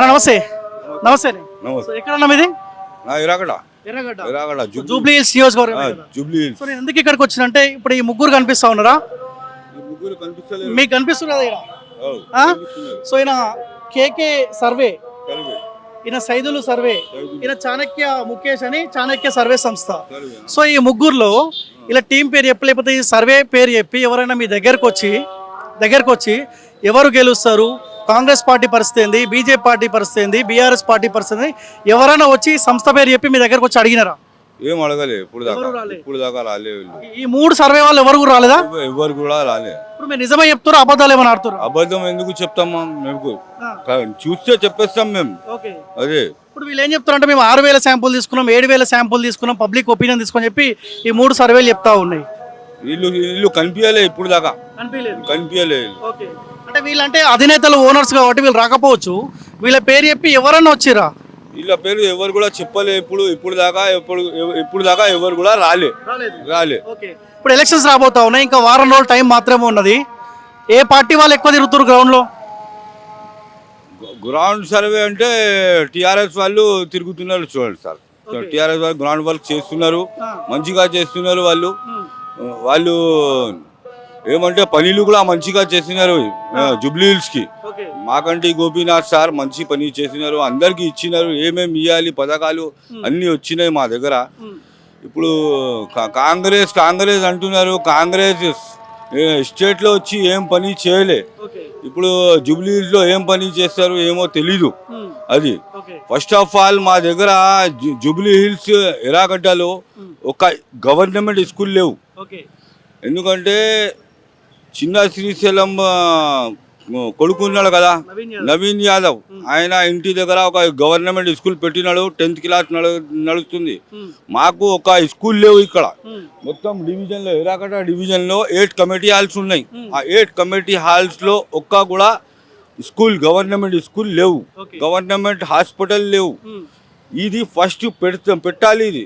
అన్న నమస్తే. నమస్తే నమస్తే. సో ఎక్కడన్నా మీది జూబ్లీ. హిల్స్ నియోజకవర్గం. జూబ్లీ ఎందుకు ఇక్కడికి వచ్చినంటే ఇప్పుడు ఈ ముగ్గురు కనిపిస్తా ఉన్నారా? మీకు కనిపిస్తున్నదా. సో ఈయన కేకే సర్వే. ఈయన సైదులు సర్వే. ఈయన చాణక్య ముఖేష్ అని చాణక్య సర్వే సంస్థ. సో ఈ ముగ్గురులో ఇలా టీం పేరు చెప్పి లేకపోతే ఈ సర్వే పేరు చెప్పి ఎవరైనా మీ దగ్గరకు వచ్చి దగ్గరకు వచ్చి ఎవరు గెలుస్తారు? కాంగ్రెస్ పార్టీ పరిస్థితి ఏంది? బీజేపీ పార్టీ పరిస్థితి ఏంది? బీఆర్ఎస్ పార్టీ పరిస్థితి ఎవరైనా వచ్చి సంస్థ పేరు చెప్పి మీ దగ్గరకు వచ్చి అడిగినారా? ఏం అడగలే ఇప్పుడు దాకా? ఇప్పుడు దాకా రాలే వీళ్ళు. ఈ మూడు సర్వే వాళ్ళు ఎవరు కూడా రాలేదా? ఎవ- ఎవరు కూడా రాలే. ఇప్పుడు మీరు నిజమే చెప్తారు అబద్ధాలు ఏమైనా ఆడుతారు అబద్ధం ఎందుకు చెప్తామా మేము చూస్తే చెప్పేస్తాం మేము. అదే. ఇప్పుడు వీళ్ళు ఏం చెప్తారంటే మేము ఆరు వేల శాంపుల్ తీసుకున్నాం ఏడు వేల శాంపుల్ తీసుకున్నాం పబ్లిక్ ఒపీనియన్ తీసుకొని చెప్పి ఈ మూడు సర్వేలు చెప్తా ఉన్నాయి. వీళ్ళు వీళ్ళు కనిపించలే ఇప్పుడు దాకా. అనిపించలేదు కనిపించలే ఓకే. అంటే వీళ్ళంటే అధినేతలు ఓనర్స్ కాబట్టి వీళ్ళు రాకపోవచ్చు. వీళ్ళ పేరు చెప్పి ఎవరన్నా వచ్చిరా? వీళ్ళ పేరు ఎవరు కూడా చెప్పలే ఇప్పుడు ఇప్పుడు దాకా ఎప్పుడు ఇప్పుడు దాకా ఎవరు కూడా రాలే. రాలే. ఇప్పుడు ఎలక్షన్స్ రాబోతా ఉన్నాయి ఇంకా వారం రోజులు టైం మాత్రమే ఉన్నది. ఏ పార్టీ వాళ్ళు ఎక్కువ తిరుగుతారు గ్రౌండ్లో? గ్రౌండ్ సర్వే అంటే టిఆర్ఎస్ వాళ్ళు తిరుగుతున్నారు చూడండి సార్. టిఆర్ఎస్ వాళ్ళు గ్రౌండ్ వర్క్ చేస్తున్నారు. మంచిగా చేస్తున్నారు వాళ్ళు. వాళ్ళు ఏమంటే పనులు కూడా మంచిగా చేస్తున్నారు జూబ్లీ హిల్స్కి మాకంటి గోపీనాథ్ సార్ మంచి పని చేసినారు అందరికి ఇచ్చినారు ఏమేమి ఇవ్వాలి పథకాలు అన్నీ వచ్చినాయి మా దగ్గర. ఇప్పుడు కాంగ్రెస్ కాంగ్రెస్ అంటున్నారు కాంగ్రెస్ స్టేట్లో వచ్చి ఏం పని చేయలే. ఇప్పుడు జూబ్లీ హిల్స్లో ఏం పని చేస్తారు ఏమో తెలీదు. అది. ఫస్ట్ ఆఫ్ ఆల్ మా దగ్గర జూబ్లీ హిల్స్ ఎరాగడ్డలో ఒక గవర్నమెంట్ స్కూల్ లేవు. ఎందుకంటే చిన్న శ్రీశైలం కొడుకున్నాడు కదా నవీన్ యాదవ్. ఆయన ఇంటి దగ్గర ఒక గవర్నమెంట్ స్కూల్ పెట్టినాడు టెన్త్ క్లాస్ నడు నడుస్తుంది. మాకు ఒక స్కూల్ లేవు ఇక్కడ. మొత్తం డివిజన్లో ఎరాకట డివిజన్లో ఎయిట్ కమిటీ హాల్స్ ఉన్నాయి. ఆ ఎయిట్ కమిటీ హాల్స్లో ఒక్క కూడా స్కూల్ గవర్నమెంట్ స్కూల్ లేవు. గవర్నమెంట్ హాస్పిటల్ లేవు. ఇది ఫస్ట్ పెడతా పెట్టాలి ఇది.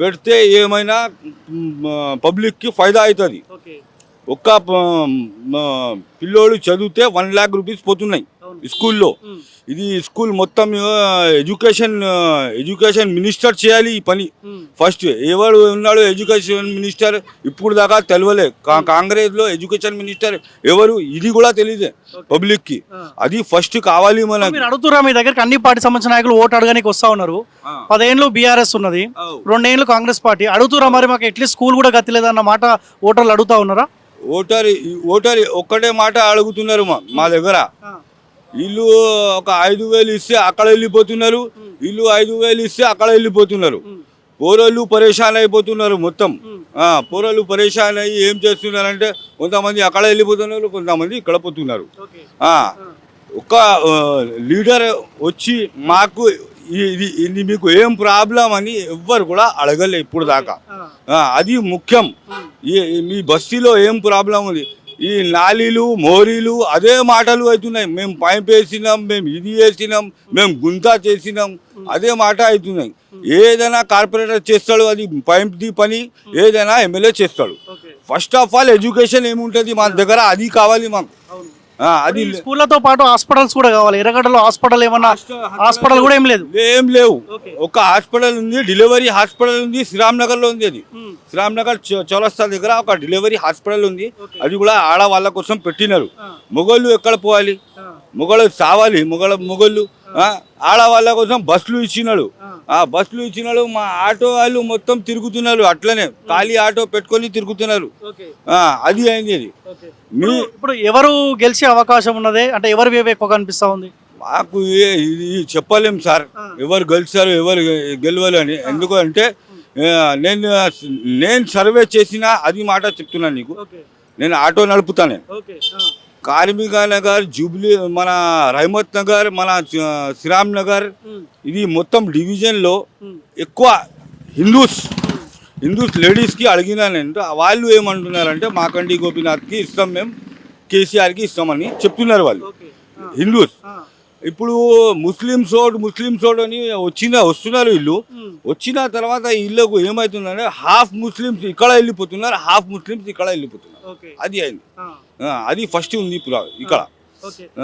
పెడితే ఏమైనా పబ్లిక్కి ఫైదా అవుతుంది. ఒక్క పిల్లోడు చదివితే వన్ ల్యాక్ రూపీస్ పోతున్నాయి. స్కూల్లో. ఇది స్కూల్ మొత్తం ఎడ్యుకేషన్ ఎడ్యుకేషన్ మినిస్టర్ చేయాలి ఈ పని. ఫస్ట్ ఎవరు ఉన్నాడు ఎడ్యుకేషన్ మినిస్టర్ ఇప్పుడు దాకా తెలియలే కా- కాంగ్రెస్లో ఎడ్యుకేషన్ మినిస్టర్ ఎవరు? ఇది కూడా తెలియదు పబ్లిక్కి అది ఫస్ట్ కావాలి మీరు అడుగుతురా మీ దగ్గరికి అన్ని పార్టీ సంబంధించిన నాయకులు ఓటు అడగడానికి వస్తా ఉన్నారు. పదేళ్ళు బీఆర్ఎస్ ఉన్నది. రెండేళ్ళు కాంగ్రెస్ పార్టీ. అడుగుతురా మరి మాకు ఎట్లీస్ట్ స్కూల్ కూడా గతిలేదన్న మాట ఓటర్లు అడుగుతా ఉన్నారా? ఓటర్ ఓటర్ ఒక్కటే మాట అడుగుతున్నారు మా మా దగ్గర. వీళ్ళు ఒక ఐదు వేలు ఇస్తే అక్కడ వెళ్ళిపోతున్నారు వీళ్ళు ఐదు వేలు ఇస్తే అక్కడ వెళ్ళిపోతున్నారు. పోరోళ్ళు పరేషాన్ అయిపోతున్నారు మొత్తం. పోరోళ్ళు పరేషాన్ అయ్యి ఏం చేస్తున్నారంటే కొంతమంది అక్కడ వెళ్ళిపోతున్నారు కొంతమంది ఇక్కడ పోతున్నారు. ఒక లీడర్ వచ్చి మాకు ఇది ఇది మీకు ఏం ప్రాబ్లం అని ఎవ్వరు కూడా అడగలే ఇప్పుడు దాకా అది ముఖ్యం. మీ బస్తీలో ఏం ప్రాబ్లం ఉంది? ఈ నాలీలు మోరీలు అదే మాటలు అవుతున్నాయి. మేము పైప్ వేసినాం మేము ఇది వేసినాం మేము గుంత చేసినాం అదే మాట అవుతున్నాయి. ఏదైనా కార్పొరేటర్ చేస్తాడు అది పైప్ది పని ఏదైనా ఎమ్మెల్యే చేస్తాడు. ఫస్ట్ ఆఫ్ ఆల్ ఎడ్యుకేషన్ ఏముంటుంది? మా దగ్గర అది కావాలి మాకు. అది ఈ స్కూళ్ళతో పాటు హాస్పిటల్స్ కూడా కావాలి. ఎర్రగడ్డలో హాస్పిటల్ ఏమన్నా హాస్పిటల్ కూడా ఏం లేదు. ఏం లేవు. ఒక హాస్పిటల్ ఉంది డెలివరీ హాస్పిటల్ ఉంది శ్రీరామ్ నగర్లో ఉంది అది. శ్రీరామ్ నగర్ చౌ- చౌరస్తా దగ్గర ఒక డెలివరీ హాస్పిటల్ ఉంది. అది కూడా ఆడవాళ్ళ కోసం పెట్టినారు. మొగోళ్ళు ఎక్కడ పోవాలి? మొగలు సావాలి. మొగల మొగళ్ళు ఆడవాళ్ళ కోసం బస్సులు ఇచ్చినాడు. ఆ బస్సులు ఇచ్చినాడు మా ఆటో వాళ్ళు మొత్తం తిరుగుతున్నారు అట్లనే. ఖాళీ ఆటో పెట్టుకొని తిరుగుతున్నారు. అది అయింది అది మీ ఇప్పుడు ఎవరు గెలిచే అవకాశం ఉన్నదే? అంటే ఎవరు వేవ్ ఎక్కువగా అనిపిస్తా ఉంది? మాకు ఏ- ఇది చెప్పలేం సార్. ఎవరు గెలిచారు ఎవరు గెలవాలి అని. ఎందుకు అంటే నేను నేను సర్వే చేసిన అది మాట చెప్తున్నాను నీకు. నేను ఆటో నడుపుతాను. కార్మిక నగర్ జూబ్లీ మన రహమత్ నగర్ మన శ్రీరామ్ నగర్ ఇది మొత్తం డివిజన్లో ఎక్కువ హిందూస్ హిందూస్ లేడీస్కి అడిగినా నేను. వాళ్ళు ఏమంటున్నారంటే మాకండి గోపీనాథ్కి ఇస్తాం మేము కేసీఆర్కి ఇస్తామని చెప్తున్నారు వాళ్ళు. హిందూస్. ఇప్పుడు ముస్లిమ్స్ ఓట్ ముస్లిమ్స్ ఓట్ అని వచ్చిన వస్తున్నారు వీళ్ళు. వచ్చిన తర్వాత వీళ్ళకు ఏమవుతుందంటే హాఫ్ ముస్లిమ్స్ ఇక్కడ వెళ్ళిపోతున్నారు హాఫ్ ముస్లిమ్స్ ఇక్కడ వెళ్ళిపోతున్నారు. అది అయింది. అది ఫస్ట్ ఉంది ఇప్పుడు ఇక్కడ.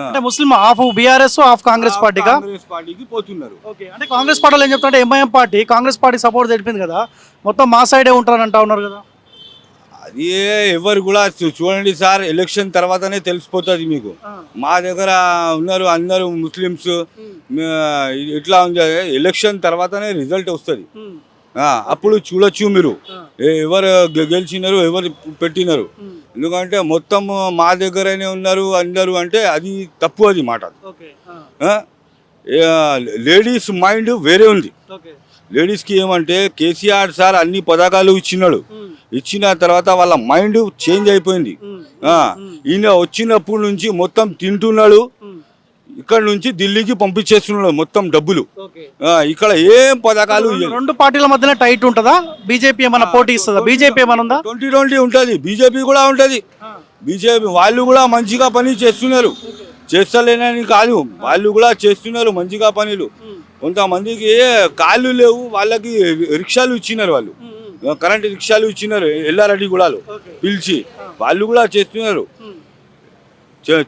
అంటే Muslim half BRS half Congress పార్టీగా కాంగ్రెస్ పార్టీకి పోతున్నారు. అంటే కాంగ్రెస్ పార్టీలో ఏం చెప్తుంటే MIM party Congress party support తెలిపింది కదా మొత్తం మా సైడే ఉంటారని అంటా ఉన్నారు కదా? అది ఎవరు కూడా చూడండి సార్ ఎలక్షన్ తర్వాతనే తెలిసిపోతుంది మీకు. మా దగ్గర ఉన్నారు అందరూ ముస్లిమ్స్. ఇట్లా ఉంది ఎలక్షన్ తర్వాతనే రిజల్ట్ వస్తుంది. అప్పుడు చూడొచ్చు మీరు. ఎవరు గెలిచినారు ఎవరు పెట్టినారు. ఎందుకంటే మొత్తం మా దగ్గరనే ఉన్నారు అందరూ అంటే అది తప్పు అది మాట లేడీస్ మైండ్ వేరే ఉంది. లేడీస్కి ఏమంటే కేసీఆర్ సార్ అన్ని పథకాలు ఇచ్చినాడు. ఇచ్చిన తర్వాత వాళ్ళ మైండ్ చేంజ్ అయిపోయింది. ఈయన వచ్చినప్పటి నుంచి మొత్తం తింటున్నాడు. ఇక్కడ నుంచి ఢిల్లీకి పంపించేస్తున్నాడు మొత్తం డబ్బులు. ఇక్కడ ఏం పథకాలు రెండు పార్టీల మధ్యన టైట్ ఉంటుందా? బీజేపీ ఏమైనా పోటీ ఇస్తుందా? బీజేపీ ఏమైనా ఉందా? ట్వంటీ ట్వంటీ ఉంటుంది. బీజేపీ కూడా ఉంటుంది. బీజేపీ వాళ్ళు కూడా మంచిగా పని చేస్తున్నారు. చేస్తలేనని కాదు వాళ్ళు కూడా చేస్తున్నారు మంచిగా పనులు. కొంతమందికి కాళ్ళు లేవు వాళ్ళకి రిక్షాలు ఇచ్చినారు వాళ్ళు. కరెంట్ రిక్షాలు ఇచ్చినారు ఎల్లారెడ్డి గూడాలు పిలిచి. వాళ్ళు కూడా చేస్తున్నారు.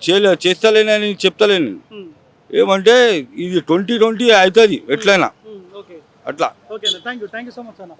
చేయలే చేస్తలేనని చెప్తలేను ఏమంటే ఇది ట్వంటీ ట్వంటీ అవుతుంది ఎట్లయినా అట్లా. Thank you thank you so much అన్న.